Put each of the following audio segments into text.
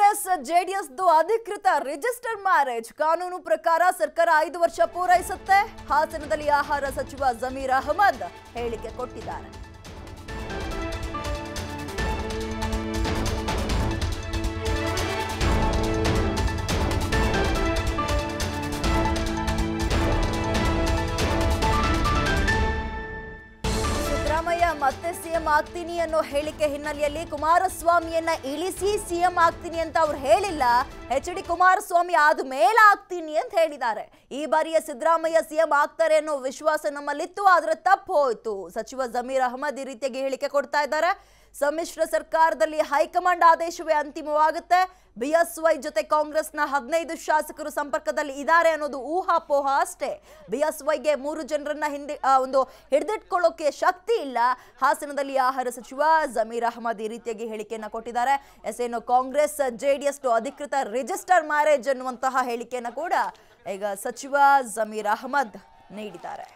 ಕಾಂಗ್ರೆಸ್ ಜೆಡಿಎಸ್ದು ಅಧಿಕೃತ register marriage ಕಾನೂನು ಪ್ರಕಾರ ಸರ್ಕಾರ ಐದು ವರ್ಷ ಪೂರೈಸುತ್ತೆ ಹಾಸನದಲ್ಲಿ ಆಹಾರ ಸಚಿವ ಜಮೀರ್ ಅಹಮದ್ ಹೇಳಿಕೆ ಕೊಟ್ಟಿದ್ದಾರೆ ಮತ್ತೆ ಸಿಎಂ ಆಗ್ತೀನಿ ಅನ್ನೋ ಹೇಳಿಕೆ ಹಿನ್ನೆಲೆಯಲ್ಲಿ ಕುಮಾರಸ್ವಾಮಿಯನ್ನ ಇಳಿಸಿ ಸಿಎಂ ಆಗ್ತೀನಿ ಅಂತ ಅವ್ರು ಹೇಳಿಲ್ಲ. ಎಚ್ ಡಿ ಕುಮಾರಸ್ವಾಮಿ ಆದ ಮೇಲೆ ಆಗ್ತೀನಿ ಅಂತ ಹೇಳಿದ್ದಾರೆ. ಈ ಬಾರಿಯ ಸಿದ್ದರಾಮಯ್ಯ ಸಿಎಂ ಆಗ್ತಾರೆ ಅನ್ನೋ ವಿಶ್ವಾಸ ನಮ್ಮಲ್ಲಿತ್ತು, ಆದ್ರೆ ತಪ್ಪು ಹೋಯ್ತು ಸಚಿವ ಜಮೀರ್ ಅಹಮದ್ ಈ ರೀತಿಯಾಗಿ ಹೇಳಿಕೆ ಕೊಡ್ತಾ ಇದ್ದಾರೆ. ಸಮ್ಮಿಶ್ರ ಸರ್ಕಾರದಲ್ಲಿ ಹೈಕಮಾಂಡ್ ಆದೇಶವೇ ಅಂತಿಮವಾಗುತ್ತೆ. ಬಿಎಸ್ವೈ ಜೊತೆ ಕಾಂಗ್ರೆಸ್ನ ಹದಿನೈದು ಶಾಸಕರು ಸಂಪರ್ಕದಲ್ಲಿ ಇದ್ದಾರೆ ಅನ್ನೋದು ಊಹಾಪೋಹ ಅಷ್ಟೇ. ಬಿಎಸ್ವೈಗೆ ಮೂರು ಜನರನ್ನ ಹಿಂದೆ ಒಂದು ಹಿಡಿದಿಟ್ಕೊಳ್ಳೋಕೆ ಶಕ್ತಿ ಇಲ್ಲ. ಹಾಸನದಲ್ಲಿ ಆಹಾರ ಸಚಿವ ಜಮೀರ್ ಅಹಮದ್ ಈ ರೀತಿಯಾಗಿ ಹೇಳಿಕೆಯನ್ನು ಕೊಟ್ಟಿದ್ದಾರೆ. ಎಸ್ ಏನು ಕಾಂಗ್ರೆಸ್ ಜೆಡಿಎಸ್ ಅಧಿಕೃತ ರಿಜಿಸ್ಟರ್ ಮ್ಯಾರೇಜ್ ಅನ್ನುವಂತಹ ಹೇಳಿಕೆಯನ್ನು ಕೂಡ ಈಗ ಸಚಿವ ಜಮೀರ್ ಅಹಮದ್ ನೀಡಿದ್ದಾರೆ.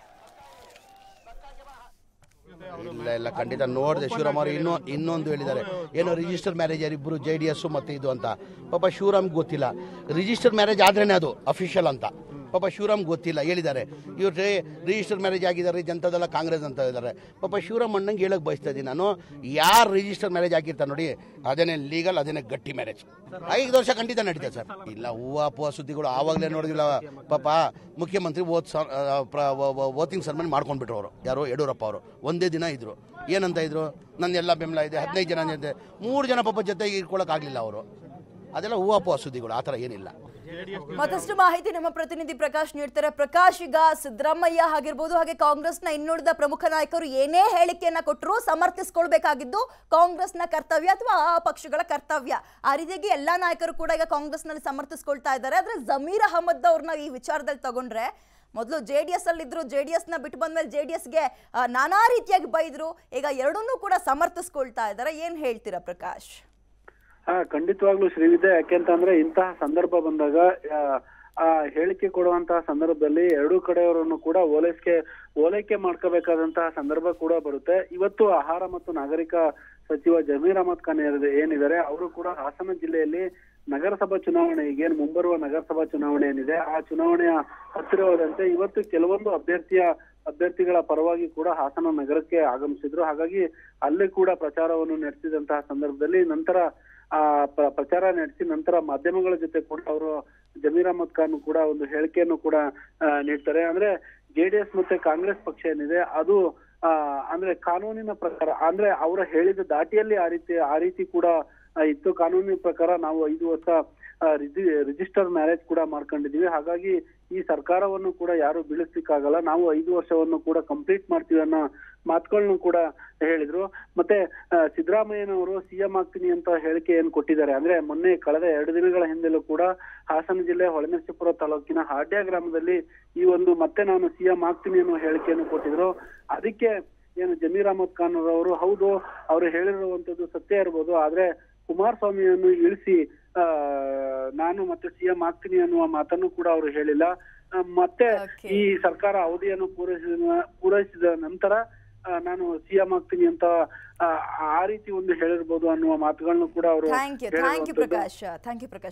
ಇಲ್ಲ ಇಲ್ಲ, ಖಂಡಿತ ನೋಡಿದೆ. ಶಿವರಾಮ್ ಅವರು ಇನ್ನೂ ಇನ್ನೊಂದು ಹೇಳಿದ್ದಾರೆ. ಏನೋ ರಿಜಿಸ್ಟರ್ ಮ್ಯಾರೇಜ್ ಇಬ್ಬರು ಜೆ ಡಿ ಎಸ್ ಮತ್ತೆ ಇದು ಅಂತ. ಪಾಪ ಶಿವರಾಮ್ ಗೊತ್ತಿಲ್ಲ. ರಿಜಿಸ್ಟರ್ ಮ್ಯಾರೇಜ್ ಆದ್ರೇನೆ ಅದು ಅಫಿಷಿಯಲ್ ಅಂತ. ಪಾಪ ಶಿವರಾಮ್ ಗೊತ್ತಿಲ್ಲ, ಹೇಳಿದ್ದಾರೆ. ಇವ್ರು ರಿಜಿಸ್ಟರ್ ಮ್ಯಾರೇಜ್ ಆಗಿದ್ದಾರೆ ಜನತಾದಲ್ಲ ಕಾಂಗ್ರೆಸ್ ಅಂತ ಇದ್ದಾರೆ ಪಾಪ ಶಿವರಾಮ್ ಅಣ್ಣಂಗೆ ಹೇಳಕ್ ಬಯಸ್ತಾ ಇದ್ದೀನಿ ನಾನು. ಯಾರು ರಿಜಿಸ್ಟರ್ ಮ್ಯಾರೇಜ್ ಆಗಿರ್ತಾರೆ ನೋಡಿ ಅದೇನೇ ಲೀಗಲ್ ಅದೇನೇ ಗಟ್ಟಿ ಮ್ಯಾರೇಜ್ ಐದು ವರ್ಷ ಖಂಡಿತ ನಡೀತದೆ ಸರ್. ಇಲ್ಲ, ಹೂವು ಅಪ್ಪುವ ಸುದ್ದಿಗಳು ಆವಾಗಲೇ ನೋಡಿದಿಲ್ಲ ಪಾಪ ಮುಖ್ಯಮಂತ್ರಿ ಓದ್ ಓತಿಂಗ್ ಸರ್ಮನಿ ಮಾಡ್ಕೊಂಡ್ಬಿಟ್ರು ಅವರು. ಯಾರು ಯಡಿಯೂರಪ್ಪ ಅವರು. ಒಂದೇ ದಿನ ಇದ್ರು. ಏನಂತ ಇದ್ರು? ನನ್ನ ಎಲ್ಲ ಬೆಂಬಲ ಇದೆ, ಹದಿನೈದು ಜನ ಇದೆ ಮೂರು ಜನ ಪಾಪ ಜೊತೆಗೆ ಇಟ್ಕೊಳಕ್ಕಾಗಲಿಲ್ಲ ಅವರು. ಅದೆಲ್ಲ ಹೂವಾಪುವ ಸುದ್ದಿಗಳು, ಆ ಏನಿಲ್ಲ. ಮತ್ತಷ್ಟು ಮಾಹಿತಿ ನಮ್ಮ ಪ್ರತಿನಿಧಿ ಪ್ರಕಾಶ್ ನೀಡ್ತಾರೆ. ಪ್ರಕಾಶ್ ಈಗ ಸಿದ್ದರಾಮಯ್ಯ ಆಗಿರ್ಬೋದು, ಹಾಗೆ ಕಾಂಗ್ರೆಸ್ನ ಇನ್ನುಳಿದ ಪ್ರಮುಖ ನಾಯಕರು ಏನೇ ಹೇಳಿಕೆಯನ್ನ ಕೊಟ್ಟರು ಸಮರ್ಥಿಸ್ಕೊಳ್ಬೇಕಾಗಿದ್ದು ಕಾಂಗ್ರೆಸ್ನ ಕರ್ತವ್ಯ ಅಥವಾ ಆ ಪಕ್ಷಗಳ ಕರ್ತವ್ಯ. ಆ ರೀತಿಯಾಗಿ ಎಲ್ಲಾ ನಾಯಕರು ಕೂಡ ಈಗ ಕಾಂಗ್ರೆಸ್ನಲ್ಲಿ ಸಮರ್ಥಿಸ್ಕೊಳ್ತಾ ಇದ್ದಾರೆ. ಆದ್ರೆ ಜಮೀರ್ ಅಹಮದ್ ಅವ್ರನ್ನ ಈ ವಿಚಾರದಲ್ಲಿ ತಗೊಂಡ್ರೆ, ಮೊದಲು ಜೆ ಡಿ ಎಸ್ ಅಲ್ಲಿದ್ರು, ಜೆ ಡಿ ಎಸ್ನ ಬಿಟ್ಟು ಬಂದ್ಮೇಲೆ ಜೆ ಡಿ ಎಸ್ಗೆ ನಾನಾ ರೀತಿಯಾಗಿ ಬೈದ್ರು, ಈಗ ಎರಡನ್ನೂ ಕೂಡ ಸಮರ್ಥಿಸ್ಕೊಳ್ತಾ ಇದ್ದಾರೆ. ಏನ್ ಹೇಳ್ತೀರಾ ಪ್ರಕಾಶ್? ಹಾ ಖಂಡಿತವಾಗ್ಲೂ ಯಾಕೆ ಯಾಕೆಂತಂದ್ರೆ ಇಂತಹ ಸಂದರ್ಭ ಬಂದಾಗ ಆ, ಹೇಳಿಕೆ ಕೊಡುವಂತಹ ಸಂದರ್ಭದಲ್ಲಿ ಎರಡೂ ಕಡೆಯವರನ್ನು ಕೂಡ ಓಲೈಕೆ ಓಲೈಕೆ ಮಾಡ್ಕೋಬೇಕಾದಂತಹ ಸಂದರ್ಭ ಕೂಡ ಬರುತ್ತೆ. ಇವತ್ತು ಆಹಾರ ಮತ್ತು ನಾಗರಿಕ ಸಚಿವ ಜಮೀರ್ ಅಹಮದ್ ಖಾನ್ ಏನಿದೆ- ಏನಿದ್ದಾರೆ ಅವರು ಕೂಡ ಹಾಸನ ಜಿಲ್ಲೆಯಲ್ಲಿ ನಗರಸಭಾ ಚುನಾವಣೆ ಈಗೇನು ಮುಂಬರುವ ನಗರಸಭಾ ಚುನಾವಣೆ ಏನಿದೆ ಆ ಚುನಾವಣೆಯ ಹತ್ತಿರವಾದಂತೆ ಇವತ್ತು ಕೆಲವೊಂದು ಅಭ್ಯರ್ಥಿಯ ಅಭ್ಯರ್ಥಿಗಳ ಪರವಾಗಿ ಕೂಡ ಹಾಸನ ನಗರಕ್ಕೆ ಆಗಮಿಸಿದ್ರು. ಹಾಗಾಗಿ ಅಲ್ಲಿ ಕೂಡ ಪ್ರಚಾರವನ್ನು ನಡೆಸಿದಂತಹ ಸಂದರ್ಭದಲ್ಲಿ ನಂತರ ಆ, ಪ್ರ- ಪ್ರಚಾರ ನಡೆಸಿ ನಂತರ ಮಾಧ್ಯಮಗಳ ಜೊತೆ ಕೂಡ ಅವರು ಜಮೀರ್ ಅಹಮದ್ ಖಾನ್ ಕೂಡ ಒಂದು ಹೇಳಿಕೆಯನ್ನು ಕೂಡ ನೀಡ್ತಾರೆ. ಅಂದ್ರೆ ಜೆಡಿಎಸ್ ಮತ್ತೆ ಕಾಂಗ್ರೆಸ್ ಪಕ್ಷ ಏನಿದೆ, ಅದು ಅಂದ್ರೆ ಕಾನೂನಿನ ಪ್ರಕಾರ, ಅಂದ್ರೆ ಅವರ ಹೇಳಿದ ದಾಟಿಯಲ್ಲಿ ಆ ರೀತಿ ಆ ರೀತಿ ಕೂಡ ಇತ್ತು. ಕಾನೂನಿನ ಪ್ರಕಾರ ನಾವು ಐದು ವರ್ಷ ರಿಜಿಸ್ಟರ್ ಮ್ಯಾರೇಜ್ ಕೂಡ ಮಾಡ್ಕೊಂಡಿದೀವಿ ಹಾಗಾಗಿ ಈ ಸರ್ಕಾರವನ್ನು ಕೂಡ ಯಾರು ಬೀಳಿಸ್ಲಿಕ್ಕಾಗಲ್ಲ. ನಾವು ಐದು ವರ್ಷವನ್ನು ಕೂಡ ಕಂಪ್ಲೀಟ್ ಮಾಡ್ತೀವಿ ಅನ್ನೋ ಮಾತುಗಳನ್ನು ಕೂಡ ಹೇಳಿದ್ರು. ಮತ್ತೆ ಸಿದ್ದರಾಮಯ್ಯನವರು ಸಿಎಂ ಆಗ್ತೀನಿ ಅಂತ ಹೇಳಿಕೆ ಏನ್ ಕೊಟ್ಟಿದ್ದಾರೆ ಅಂದ್ರೆ, ಮೊನ್ನೆ ಕಳೆದ ಎರಡು ದಿನಗಳ ಹಿಂದೆಲೂ ಕೂಡ ಹಾಸನ ಜಿಲ್ಲೆ ಹೊಳೆನರಸೀಪುರ ತಾಲೂಕಿನ ಹಾಡ್ಯ ಗ್ರಾಮದಲ್ಲಿ ಈ ಒಂದು ಮತ್ತೆ ನಾನು ಸಿಎಂ ಆಗ್ತೀನಿ ಅನ್ನೋ ಹೇಳಿಕೆಯನ್ನು ಕೊಟ್ಟಿದ್ರು. ಅದಕ್ಕೆ ಏನು ಜಮೀರ್ ಅಹಮದ್ ಖಾನ್ ಅವರು ಹೌದು, ಅವರು ಹೇಳಿರುವಂತದ್ದು ಸತ್ಯ ಇರ್ಬೋದು, ಆದ್ರೆ ಕುಮಾರಸ್ವಾಮಿಯನ್ನು ಇಳಿಸಿ, ಆ ನಾನು ಮತ್ತೆ ಸಿಎಂ ಆಗ್ತೀನಿ ಅನ್ನುವ ಮಾತನ್ನು ಕೂಡ ಅವರು ಹೇಳಿಲ್ಲ. ಮತ್ತೆ ಈ ಸರ್ಕಾರ ಅವಧಿಯನ್ನು ಪೂರೈಸಿದ ಪೂರೈಸಿದ ನಂತರ ನಾನು ಸಿಎಂ ಆಗ್ತೀನಿ ಅಂತ ಆ, ರೀತಿ ಒಂದು ಹೇಳಿರ್ಬೋದು ಅನ್ನುವ ಮಾತುಗಳನ್ನು ಕೂಡ ಅವರು thank you Prakash. Thank you Prakash.